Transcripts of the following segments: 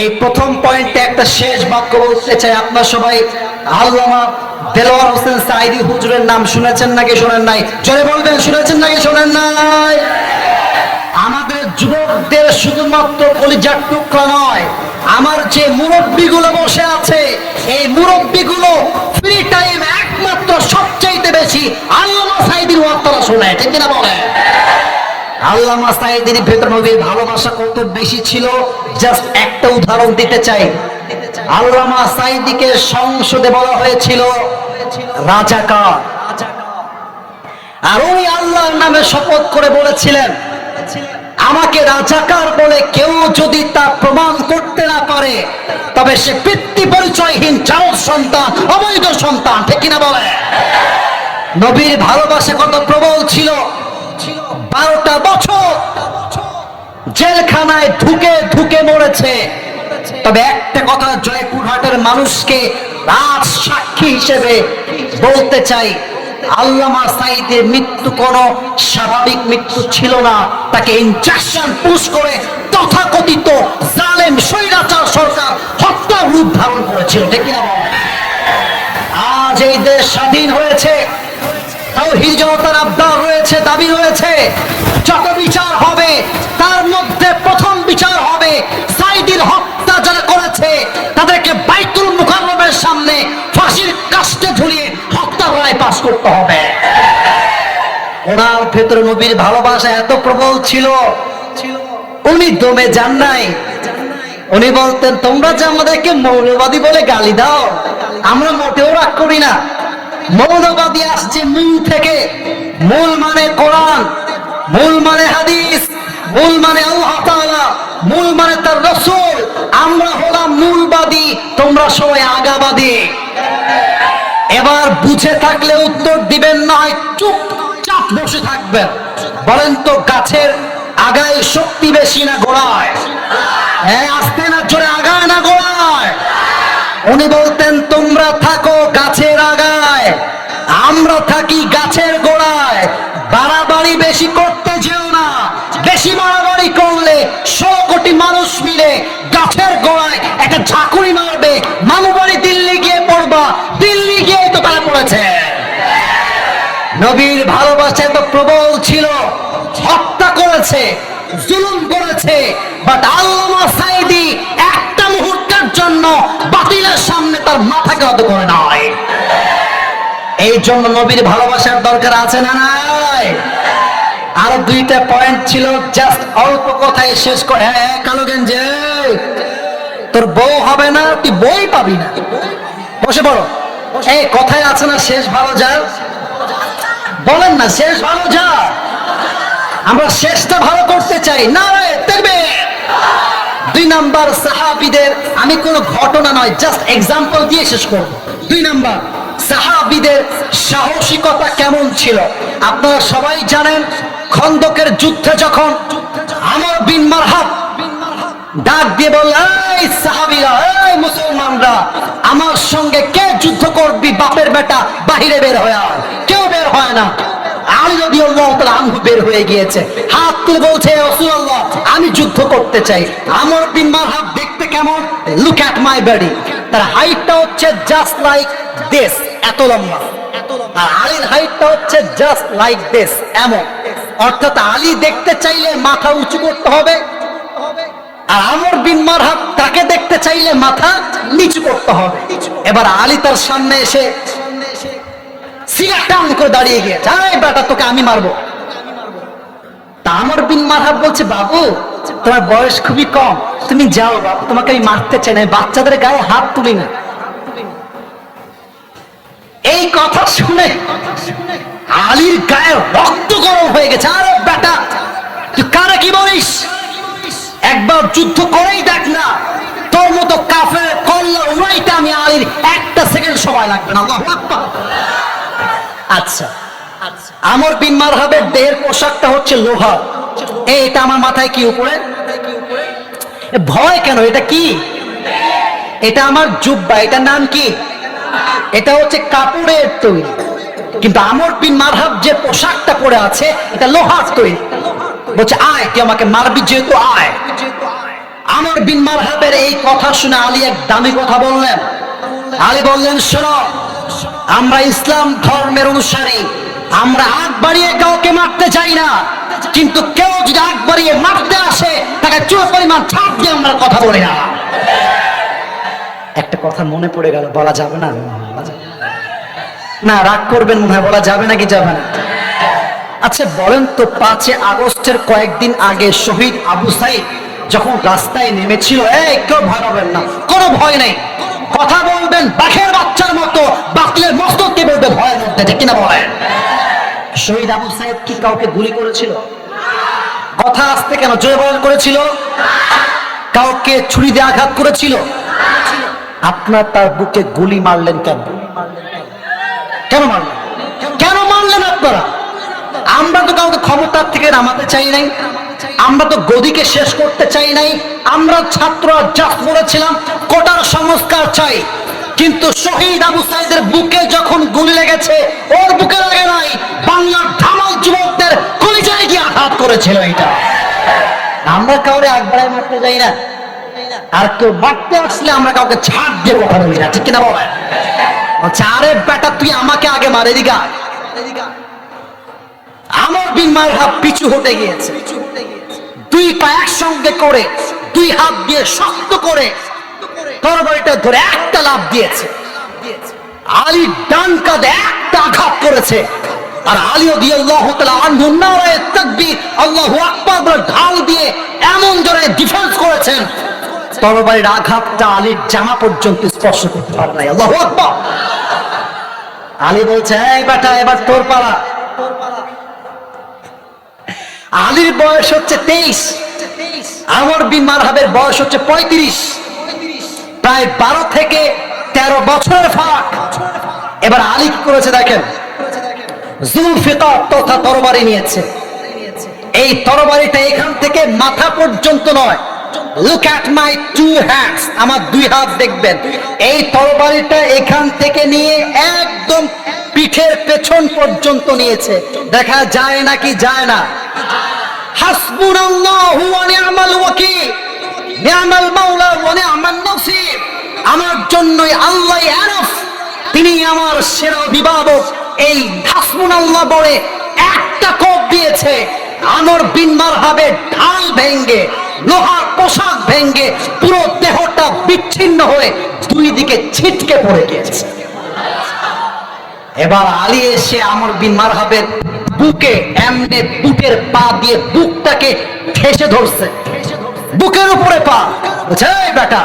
এই প্রথম পয়েন্টে একটা শেষ বাক্য বলতে চাই। আপনার সবাই আল্লামা দেলোয়ার হোসেন সাইদি হুজুরের নাম শুনেছেন নাকি শোনেন নাই? জোরে বলবেন, শুনেছেন নাকি শোনেন নাই? আমাদের যুবকদের শুধুমাত্র কলিজার টুকরা নয়, আমার যে মুরব্বীগুলো বসে আছে, এই মুরব্বীগুলো ফ্রি টাইম একমাত্র সবচাইতে বেশি আল্লামা সাইদির ওয়াক্তরা শোনে ঠিক কিনা বলে আল্লামা সাইদির ভেতর নবীর ভালোবাসা কত বেশি ছিল? জাস্ট একটা উদাহরণ দিতে চাই। আল্লামা সাইদিকে সংসদে বলা হয়েছিল রাজাকার আর উনি আল্লাহর নামে শপথ করে বলেছিলেন, আমাকে রাজাকার বলে কেউ যদি তা প্রমাণ করতে না পারে, তবে সে পিতৃ পরিচয়হীন চার সন্তান, অবৈধ সন্তান, ঠিক কিনা বলে? নবীর ভালোবাসা কত প্রবল ছিল? বারোটা বছর জেলখানায় ঢুকে ঢুকে মরেছে। তবে একটা কথা জয়পুরহাটের মানুষকে রাজ সাক্ষী হিসেবে বলতে চাই, আল্লামা সাইদের মৃত্যু স্বাভাবিক মৃত্যু ছিল না। তাকে ইনজেকশন পুশ করে তথাকথিত স্বৈরাচার সরকার হত্যার রূপ ধারণ করেছিল আজ এই দেশ স্বাধীন হয়েছে। তাওহীদ জনতার আবদার দাবি রয়েছে। যত বিচার হবে, তার মধ্যে প্রথম বিচার হবে সাইদির হত্যা যারা করেছে, তাদেরকে বাইতুল মুকাররমের সামনে ফাঁসির কাস্টে ঝুলিয়ে হত্যা রায় পাস করতে হবে। ওনার ভেতরে নবীর ভালোবাসা এত প্রবল ছিল। উনি দমে যান নাই। উনি বলতেন, তোমরা যে আমাদেরকে মৌলবাদী বলে গালি দাও, আমরা মোটেও রাগ করি না। মৌলবাদী আসছে মূল থেকে। মূল মানে কোরআন, মূল মানে হাদিস, মূল মানে আল্লাহ মূল মানে তার রসুল। আমরা হলাম মূলবাদী, তোমরা সবাই আগাবাদী। এবার বুঝে থাকলে উত্তর দিবেন নয় চুপচাপ বসে থাকবেন। বলেন তো, গাছের আগায় শক্তি বেশি না গোড়ায়? হ্যাঁ আসতে না জোরে আগায় না গোড়ায়? উনি বলতেন নবীর ভালোবাসা এত প্রবল ছিল। হত্যা করেছে জুলুম করেছে বাট আল্লামা সাইদি একটা মুহূর্তের জন্য বাতিলের সামনে তার মাথাকে অত করে নয় এই জন্য নবীর ভালোবাসার দরকার আছে না নাই? আরও দুইটা পয়েন্ট ছিল জাস্ট অল্প কথায় শেষ করে হ্যাঁ হ্যাঁ, কালো গেঞ্জে। তোর বউ হবে না তুই বই পাবি না। বসে পড়ো। এই কথায় আছে না শেষ ভালো যা বলেন না, শেষ ভালো যা। আমরা শেষটা ভালো করতে চাই। না দেখবে? দুই নাম্বার সাহাবিদের, আমি কোনো ঘটনা নয় জাস্ট এক্সাম্পল দিয়ে শেষ করব। দুই নাম্বার, সাহাবিদের সাহসিকতা কেমন ছিল? আপনারা সবাই জানেন, খন্দকের যুদ্ধে যখন আমার বিন মারহাব ডাক দিয়ে বলল, এই সাহাবিরা, এই মুসলমানরা, আমার সঙ্গে কে যুদ্ধ করবি, বাপের বেটা বাহিরে বের হয় কেউ বের হয় না। আলী যদি আনহু বের হয়ে গিয়েছে। হাত তুলে বলছে আমি যুদ্ধ করতে চাই। আমর বিন মারহাব দেখতে কেমন? লুক অ্যাট মাই বডি তার হাইটটা হচ্ছে জাস্ট লাইক দেশ এত লম্বা। আর আলীর হাইটটা হচ্ছে জাস্ট লাইক দিস এমন। অর্থাৎ আলী দেখতে চাইলে মাথা উঁচু করতে হবে আর আমর বিন মারহাব তাকে দেখতে চাইলে মাথা নিচু করতে হবে। এবার আলী তার সামনে এসে সিগার টান করে দাঁড়িয়ে আরে বেটা, তোকে আমি মারবো। তা আমর বিন মারহাব বলছে, বাবু, তোমার বয়স খুবই কম। তুমি যাও বাবু তোমাকে আমি মারতে চাই না বাচ্চাদের গায়ে হাত তুলি না। এই কথা শুনে আলীর গায়ে রক্ত গরম হয়ে গেছে। আরে বেটা, তুই কারে কি বলিস? একবার যুদ্ধ করেই দেখ না। তোর মতো কাফের কল্লা উড়াইতে আমি আলীর একটা সেকেন্ড সময় লাগবে না। আচ্ছা আমর বিন মারহাবের দেহের পোশাকটা হচ্ছে লোহা। এটা আমার মাথায় কি উপরে? ভয় কেন? এটা কি? এটা আমার জুব্বা। এটা নাম কি? এটা হচ্ছে কাপড়ের তৈরি। কিন্তু আমর বিন মারহাব যে পোশাকটা পরে আছে, এটা লোহার তৈরি। বলছে, আয়, তুই আমাকে মারবি যেহেতু, আয়। আমর বিন মারহাবের এই কথা শুনে আলী এক দামি কথা বললেন। আলী বললেন, শোনো, আমরা ইসলাম ধর্মের অনুসারী। আমরা আগ বাড়িয়ে কাউকে মারতে চাই না। কিন্তু কেউ যদি আগ বাড়িয়ে মারতে আসে, তাকে চোর পরিমাণ ছাড় দিয়ে আমরা কথা বলি না। একটা কথা মনে পড়ে গেল, বলা যাবে না? না, রাগ করবেন মনে হয়, বলা যাবে নাকি যাবে না? আচ্ছা বলেন তো পাঁচে আগস্টের কয়েকদিন আগে শহীদ আবু সাইদ যখন রাস্তায় নেমেছিল, এই, কেউ ভয় না, কোনো ভয় নেই। কথা বলবেন বাঘের বাচ্চার মতো বাতিলের মস্তককে বলবে, ভয়ের মধ্যে, ঠিক কিনা বলেন? শহীদ আবু সাইদ কি কাউকে গুলি করেছিল? কথা আসতে কেন জয় বয়ন করেছিল? কাউকে ছুরি দিয়ে আঘাত করেছিল? আপনার তার বুকে গুলি মারলেন কেন? কেন মারলেন? কেন মারলেন আপনারা? আমরা তো কাউকে ক্ষমতার থেকে নামাতে চাই নাই। আমরা তো গদিকে শেষ করতে চাই নাই। আমরা ছাত্ররা জাস্ট বলেছিলাম কোটার সংস্কার চাই। কিন্তু শহীদ আবু সাইদের বুকে যখন গুলি লেগেছে ওর বুকে লাগে নাই বাংলার ধামাল যুবকদের কলিজায় গিয়ে আঘাত করেছিল এটা। আমরা কাউরে একবারে মারতে যাই না। আর কেউ মারতে আসলে আমরা কাউকে ছাড় দিয়ে কথা বলি না। ঠিক কিনা বলছে, আরে বেটা তুই আমাকে আগে মারে দিগা। আমার বিন মারহাব পিছু হতে গিয়েছে। দুই পা একসঙ্গে করে, দুই হাত দিয়ে শক্ত করে তরবারিটা ধরে একটা লাভ দিয়েছে। আলী ডান কাঁধে একটা আঘাত করেছে। আর আলী দিয়ে আল্লাহ আনহু নারায়ে তাকবীর আল্লাহু আকবার বলে ঢাল দিয়ে এমন জোরে ডিফেন্স করেছেন। তরবারির আঘাতটা আলীর জামা পর্যন্ত স্পর্শ করতে পারে নাই। আল্লাহু আকবার। আলী বলছে, এই বেটা, এবার তোর পালা। আলীর বয়স হচ্ছে তেইশ। আমর বিন মারহাবের বয়স হচ্ছে পঁয়ত্রিশ। প্রায় বারো থেকে তেরো বছরের ফাঁক এবার আলী কি করেছে দেখেন? জুলফিকার তথা তরবারি নিয়েছে। এই তরবারিটা এখান থেকে মাথা পর্যন্ত নয়। Look at my two hands আমার দুই হাত দেখবেন। এই তরবারিটা এখান থেকে নিয়ে একদম পিঠের পেছন পর্যন্ত নিয়েছে। দেখা যায় নাকি যায় না? আমার জন্যই আল্লাহ তিনি আমার সেরা অভিভাবক। এই হাসবুনাল্লাহ বলে একটা কোপ দিয়েছে। আমর বিন মারহাবে ঢাল ভেঙ্গে, লোহার পোশাক ভেঙ্গে, পুরো দেহটা বিচ্ছিন্ন হয়ে দুই দিকে ছিটকে পড়ে গিয়েছে। এবার আলী এসে আমর বিন মারহাবের বুকে এমনে বুকের পা দিয়ে বুকটাকে ঠেসে ধরছে। বুকের উপরে পা। "এই বেটা,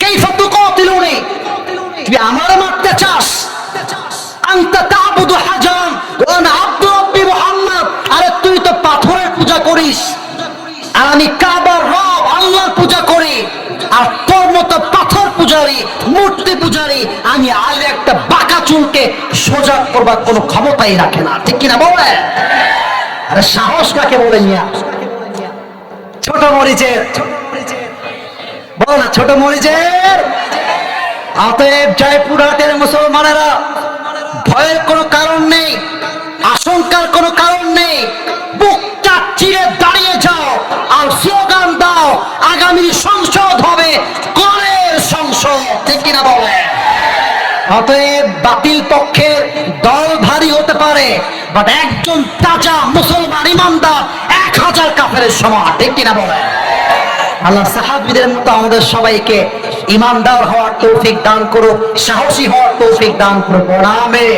কাইফা তুকাতিলুনি? তুই মারতে চাস? আনতা তা'বুদু আব্দু মুহাম্মদ। আরে, তুই তো পাথরের পূজা করিস। আর আমি কাবার রব, আল্লাহর পূজা করি। আর তোর মতো পাথর পূজারি, মূর্তি পূজারি, আমি আজ একটা বাঁকা চুলকে সোজা করবার কোনো ক্ষমতাই রাখে না। ঠিক কিনা বলে? আরে সাহস কাকে বলে নিয়া ছোট মরিচের। বল না, ছোট মরিচের? অতএব জয়পুরহাটের মুসলমানেরা, ভয়ের কোনো কারণ নেই, আশঙ্কার কোনো কারণ নেই বুকটা চিরে দাঁড়িয়ে যাও, আর স্লোগান দাও, আগামী সংসদ হবে সংসদ ঠিক কিনা বলে অতএব বাতিল পক্ষের দল ভারী হতে পারে বাট একজন তাজা মুসলমান ইমানদার এক হাজার কাফের সমান, ঠিক কিনা বলে আল্লাহ সাহাবিদের মতো আমাদের সবাইকে ইমানদার হওয়ার তৌফিক দান করুক, সাহসী হওয়ার তৌফিক দান করুক নামে